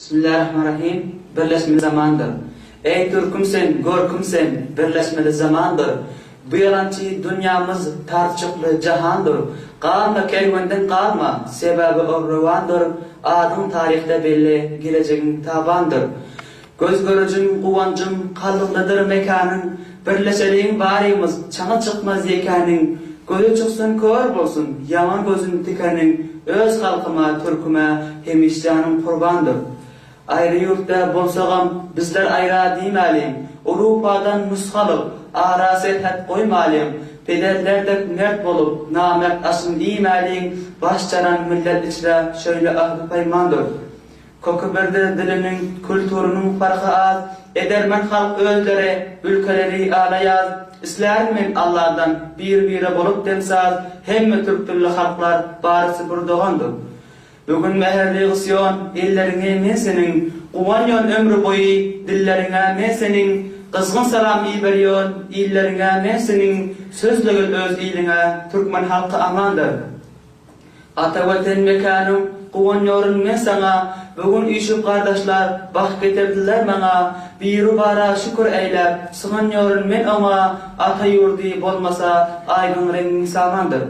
Bismillahirrahmanirrahim. Birleşmeli zamandır. Ey Türküm sen, Gorküm sen, birleşmeli zamandır. Bu yalancı dünyamız tartışıklı cahandır. Qalma kervenden qalma, sebebi orruvandır. Adın tarihte belli, geleceğin tabandır. Göz görücüm, kuvancım, kallıqlıdır mekanın. Birleşeliğin barimiz, çağı çıkmaz yekanın. Gözü çıksın kör bolsun, yaman gözün tikenin. Öz halkıma, Türküme, hemişcanım kurbandır. Ayrı yurtta bolsagam bizler ayra diýmälim. Awrupadan nushalyk, araset hat goýmalym. Pederlerdek mert bolup, namert asyn diýmäliň, başçaran millet içre şöyle ahdy paymandyr. Koku berde dilinin, kültürünün farkı az, edermen halk öldere, ülkeleri alayaz, islermin Allah'dan bir bire bolup demsaz, hemme Türk dilli halklar barısı burdoğandır. Bugün meherli ısyon, illerine men senin, uvanyon ömrü boyu, dillerine men senin, kızgın salam iyi veriyon, illerine men senin, sözlügül öz iline, Türkmen halkı amandır. Ata vatan mekanım, kuvanyorun men sana, bugün işip kardeşler, bak getirdiler bana, bir bara şükür eylep, sığın yorun men ama, ata yurdi bolmasa, aygın rengin samandır.